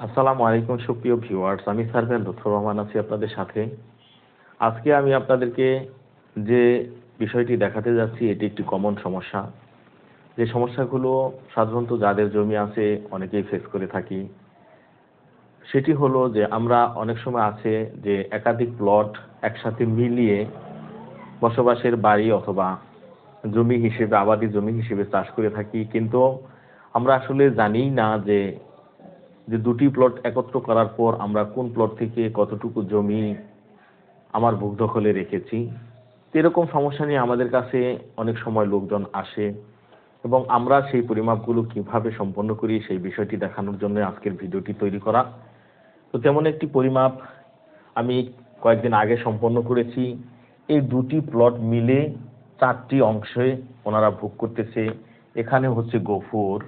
আসসালামু আলাইকুম, সুপ্রিয় ভিউয়ার্স। আমি সার্ভেন্ট লুৎফর রহমান আছি আপনাদের সাথে। আজকে আমি আপনাদেরকে যে বিষয়টি দেখাতে যাচ্ছি, এটি একটি কমন সমস্যা। যে সমস্যাগুলো সাধারণত যাদের জমি আছে, অনেকেই ফেস করে থাকি। সেটি হলো যে আমরা অনেক সময় আছে যে একাধিক প্লট একসাথে মিলিয়ে বসবাসের বাড়ি অথবা জমি হিসেবে, আবাদি জমি হিসেবে চাষ করে থাকি। কিন্তু আমরা আসলে জানি না যে যে দুটি প্লট একত্র করার পর আমরা কোন প্লট থেকে কতটুকু জমি আমার ভোগ দখলে রেখেছি এরকম সমস্যা নিয়ে আমাদের কাছে অনেক সময় লোকজন আসে এবং আমরা সেই পরিমাপগুলো কীভাবে সম্পন্ন করি সেই বিষয়টি দেখানোর জন্য আজকের ভিডিওটি তৈরি করা। তো তেমন একটি পরিমাপ আমি কয়েকদিন আগে সম্পন্ন করেছি। এই দুটি প্লট মিলে চারটি অংশে ওনারা ভোগ করতেছে। এখানে হচ্ছে গফুর।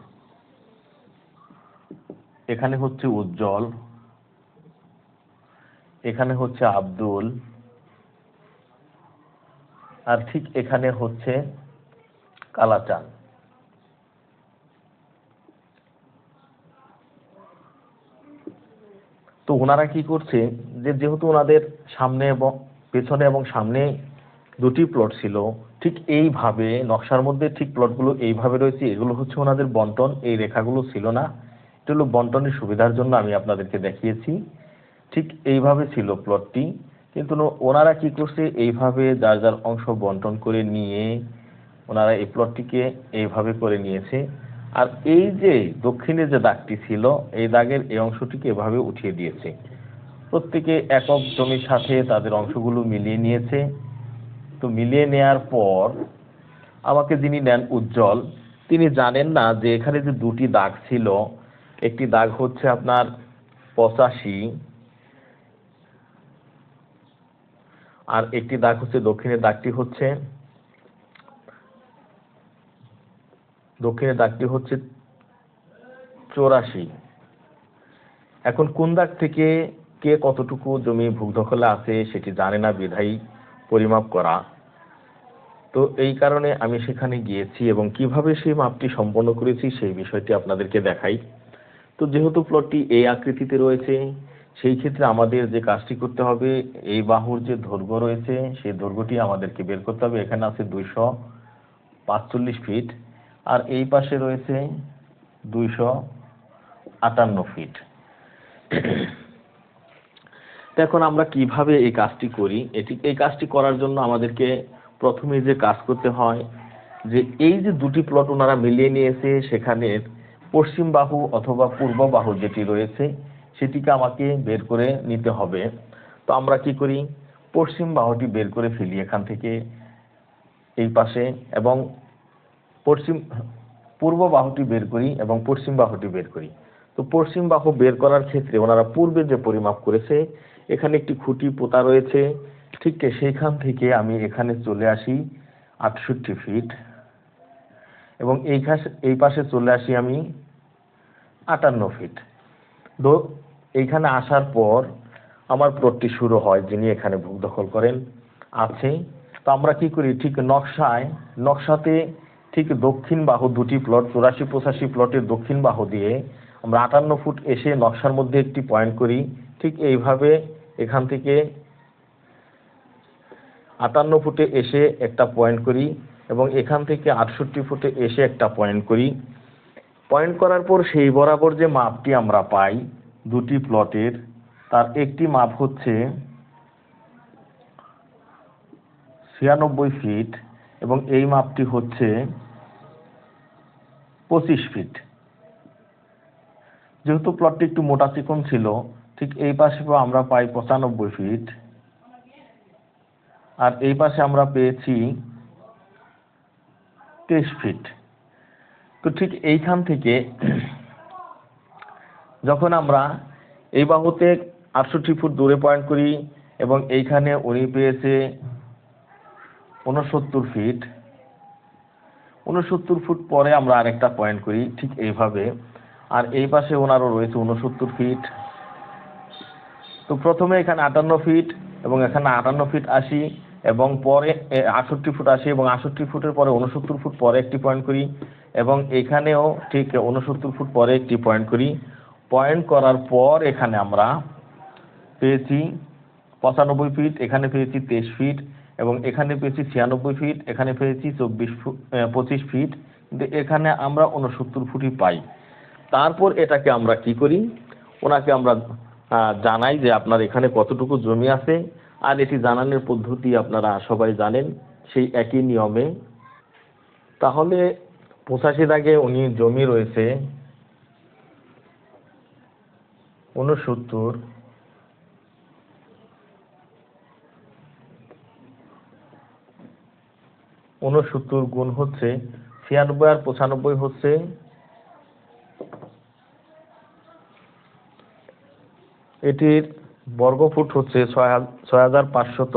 এখানে হচ্ছে উজ্জ্বল, এখানে হচ্ছে আব্দুল, আর ঠিক এখানে হচ্ছে কালাচান তো ওনারা কি করছে যে যেহেতু ওনাদের সামনে এবং পেছনে এবং সামনে দুটি প্লট ছিল, ঠিক এইভাবে, নকশার মধ্যে ঠিক প্লটগুলো এইভাবে রয়েছে, এগুলো হচ্ছে ওনাদের বন্টন, এই রেখাগুলো ছিল না। হলো বন্টনের সুবিধার জন্য আমি আপনাদেরকে দেখিয়েছি। ঠিক এইভাবে ছিল প্লটটি কিন্তু ওনারা কি করছে? এইভাবে যার যার অংশ বন্টন করে নিয়ে ওনারা এই প্লটটিকে এইভাবে করে নিয়েছে। আর এই যে দক্ষিণে যে দাগটি ছিল, এই দাগের এই অংশটিকে এভাবে উঠিয়ে দিয়েছে। প্রত্যেকে একক জমির সাথে তাদের অংশগুলো মিলিয়ে নিয়েছে। তো মিলিয়ে নেয়ার পর আমাকে যিনি নেন উজ্জ্বল, তিনি জানেন না যে এখানে যে দুটি দাগ ছিল একটি দাগ হচ্ছে আপনার পঁচাশি। আর একটি দাগ হচ্ছে দক্ষিণের দাগটি হচ্ছে দক্ষিণের দাগটি হচ্ছে চৌরাশি। এখন কোন দাগ থেকে কে কতটুকু জমি ভূদখলে আছে সেটি জানে না বিধায়ী পরিমাপ করা। তো এই কারণে আমি সেখানে গিয়েছি এবং কীভাবে সেই মাপটি সম্পন্ন করেছি সেই বিষয়টি আপনাদেরকে দেখাই। তো যেহেতু প্লটটি এই আকৃতিতে রয়েছে, সেই ক্ষেত্রে আমাদের যে কাজটি করতে হবে, এই বাহুর যে দৈর্ঘ্য রয়েছে, সেই দৈর্ঘ্যটি আমাদেরকে বের করতে হবে। এখানে আছে দুইশো পাঁচচল্লিশ ফিট আর এই পাশে রয়েছে দুইশো আটান্ন ফিট এখন আমরা কীভাবে এই কাজটি করি? এটি, এই কাজটি করার জন্য আমাদেরকে প্রথমে যে কাজ করতে হয়, যে এই যে দুটি প্লট ওনারা মিলিয়ে নিয়েছে সেখানে পশ্চিম বাহু অথবা পূর্ব বাহু যেটি রয়েছে, সেটিকে আমাকে বের করে নিতে হবে। তো আমরা কি করি? পশ্চিম বাহুটি বের করে ফেলি এখান থেকে, এই পাশে, এবং পশ্চিম, পূর্ব বাহুটি বের করি এবং পশ্চিম বাহুটি বের করি। তো পশ্চিম বাহু বের করার ক্ষেত্রে ওনারা পূর্বে যে পরিমাপ করেছে, এখানে একটি খুঁটি পোতা রয়েছে। ঠিক সেইখান থেকে আমি এখানে চলে আসি আটষট্টি ফিট। এবং এই এই পাশে চলে আসি আমি আটান্ন ফিট তো এইখানে আসার পর আমার প্লটটি শুরু হয় যিনি এখানে ভূ দখল করেন, আছে। তো আমরা কি করি? ঠিক নকশায়, নকশাতে ঠিক দক্ষিণ বাহু দুটি প্লট চুরাশি পঁচাশি প্লটের দক্ষিণ বাহু দিয়ে আমরা আটান্ন ফুট এসে নকশার মধ্যে একটি পয়েন্ট করি। ঠিক এইভাবে এখান থেকে আটান্ন ফুটে এসে একটা পয়েন্ট করি। এবং এখান থেকে আটষট্টি ফুটে এসে একটা পয়েন্ট করি। পয়েন্ট করার পর সেই বরাবর যে মাপটি আমরা পাই দুটি প্লটের তার একটি মাপ হচ্ছে ছিয়ানব্বই ফিট এবং এই মাপটি হচ্ছে পঁচিশ ফিট যেহেতু প্লটটি একটু মোটা চিকন ছিল, ঠিক এই পাশে আমরা পাই পঁচানব্বই ফিট আর এই পাশে আমরা পেয়েছি তেইশ ফিট তো ঠিক এইখান থেকে যখন আমরা এই বাহুতে আটষট্টি ফুট দূরে পয়েন্ট করি এবং এইখানে উনি পেয়েছে উনসত্তর ফিট উনসত্তর ফুট পরে আমরা আরেকটা পয়েন্ট করি ঠিক এইভাবে। আর এই পাশে ওনারও রয়েছে উনসত্তর ফিট তো প্রথমে এখানে আটান্ন ফিট এবং এখানে আটান্ন ফিট আসি। এবং পরে আটষট্টি ফুট আসি এবং আটষট্টি ফুটের পরে উনসত্তর ফুট পরে একটি পয়েন্ট করি এবং এখানেও ঠিক উনসত্তর ফুট পরে একটি পয়েন্ট করি। পয়েন্ট করার পর এখানে আমরা পেয়েছি পঁচানব্বই ফিট এখানে পেয়েছি তেইশ ফিট এবং এখানে পেয়েছি ছিয়ানব্বই ফিট এখানে পেয়েছি চব্বিশ ফুট পঁচিশ ফিট কিন্তু এখানে আমরা উনসত্তর ফুটই পাই। তারপর এটাকে আমরা কি করি? ওনাকে আমরা জানাই যে আপনার এখানে কতটুকু জমি আছে। আর এটি জানানোর পদ্ধতি আপনারা সবাই জানেন, সেই একই নিয়মে। তাহলে পঁচাশি দাগে উনি জমি রয়েছে উনসত্তর উনসত্তর গুণ হচ্ছে ছিয়ানব্বই আর পঁচানব্বই হচ্ছে এটির বর্গফুট হচ্ছে ছয় ছয় হাজার পাঁচশত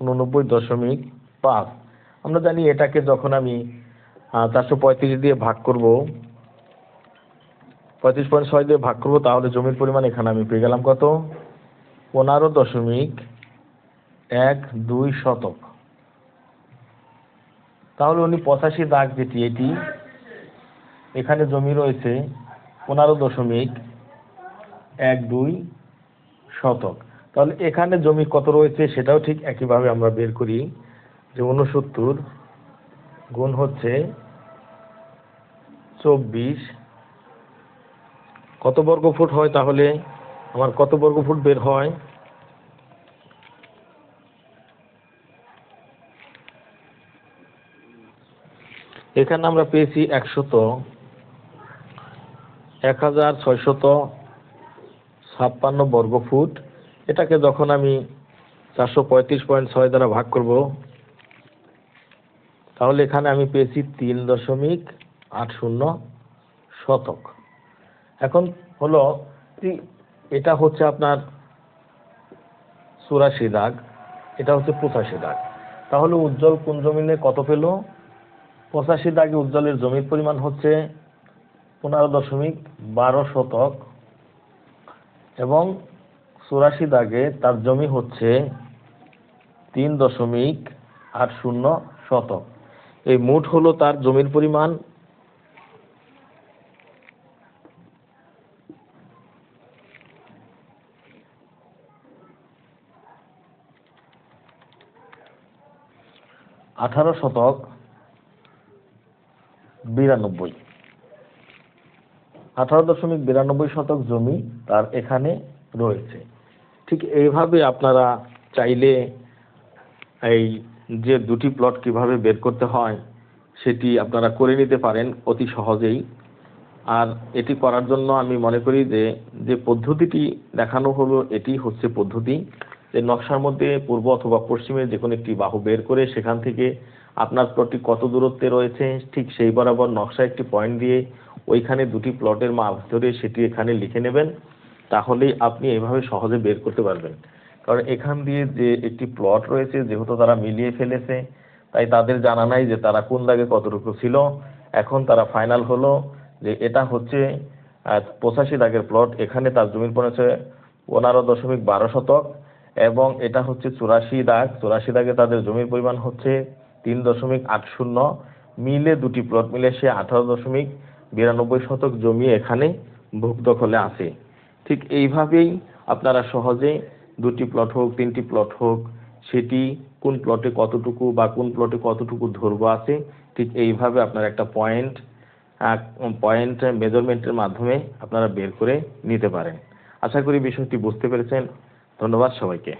উননব্বই দশমিক পাঁচ। আমরা জানি এটাকে যখন আমি চারশো পঁয়ত্রিশ দিয়ে ভাগ করব, পঁয়ত্রিশ পয়েন্ট ছয় দিয়ে ভাগ করব, তাহলে জমির পরিমাণ এখানে আমি পেয়ে গেলাম কত? পনেরো দশমিক এক দুই শতক। তাহলে উনি পঁচাশি দাগ যেটি এটি, এখানে জমি রয়েছে পনেরো দশমিক এক, দুই শতক। তাহলে এখানে জমি কত রয়েছে সেটাও ঠিক একইভাবে আমরা বের করি যে উনসত্তর গুণ হচ্ছে চব্বিশ। কত বর্গ ফুট হয় তাহলে? আমার কত বর্গ ফুট বের হয়? এখানে আমরা পেয়েছি একশত, এক হাজার ছয়শত ছাপ্পান্ন বর্গ ফুট। এটাকে যখন আমি চারশো পঁয়ত্রিশ পয়েন্ট ছয় দ্বারা ভাগ করব, তাহলে এখানে আমি পেয়েছি তিন দশমিক আট শূন্য শতক। এখন হলো, এটা হচ্ছে আপনার চুরাশি দাগ, এটা হচ্ছে পঁচাশি দাগ। তাহলে উজ্জ্বল কোন জমিনে কত পেল? পঁচাশি দাগে উজ্জ্বলের জমির পরিমাণ হচ্ছে পনেরো দশমিক বারো শতক। এবং চুরাশি দাগে তার জমি হচ্ছে তিন দশমিক আট শূন্য শতক। এই মোট হলো তার জমির পরিমাণ। আঠারো শতক বিরানব্বই। আঠারো দশমিক বিরানব্বই শতক জমি তার এখানে রয়েছে। ঠিক এইভাবে আপনারা চাইলে এই যে দুটি প্লট কীভাবে বের করতে হয়, সেটি আপনারা করে নিতে পারেন অতি সহজেই। আর এটি করার জন্য আমি মনে করি যে যে পদ্ধতিটি দেখানো হলো, এটি হচ্ছে পদ্ধতি যে নকশার মধ্যে পূর্ব অথবা পশ্চিমে যে কোনো একটি বাহু বের করে সেখান থেকে আপনার প্লটটি কত দূরত্বে রয়েছে, ঠিক সেই বরাবর নকশায় একটি পয়েন্ট দিয়ে ওইখানে দুটি প্লটের মাপ ধরে সেটি এখানে লিখে নেবেন, তাহলেই আপনি এভাবে সহজে বের করতে পারবেন। কারণ এখান দিয়ে যে একটি প্লট রয়েছে, যেহেতু তারা মিলিয়ে ফেলেছে, তাই তাদের জানা নাই যে তারা কোন দাগে কতটুকু ছিল। এখন তারা ফাইনাল হলো যে এটা হচ্ছে পঁচাশি দাগের প্লট। এখানে তার জমির পড়েছে পনেরো দশমিক বারো শতক এবং এটা হচ্ছে চুরাশি দাগ। চুরাশি দাগে তাদের জমির পরিমাণ হচ্ছে তিন দশমিক আট শূন্য। মিলে দুটি প্লট মিলে সে আঠারো দশমিক বিরানব্বই শতক জমি এখানে ভূ দখলে আছে। ঠিক এইভাবেই আপনারা সহজে দুটি প্লট হোক, তিনটি প্লট হোক, সেটি কোন প্লটে কতটুকু বা কোন প্লটে কতটুকু ধরবো আছে, ঠিক এইভাবে আপনার একটা পয়েন্ট পয়েন্ট মেজারমেন্টের মাধ্যমে আপনারা বের করে নিতে পারেন। আশা করি বিষয়টি বুঝতে পেরেছেন। ধন্যবাদ সবাইকে।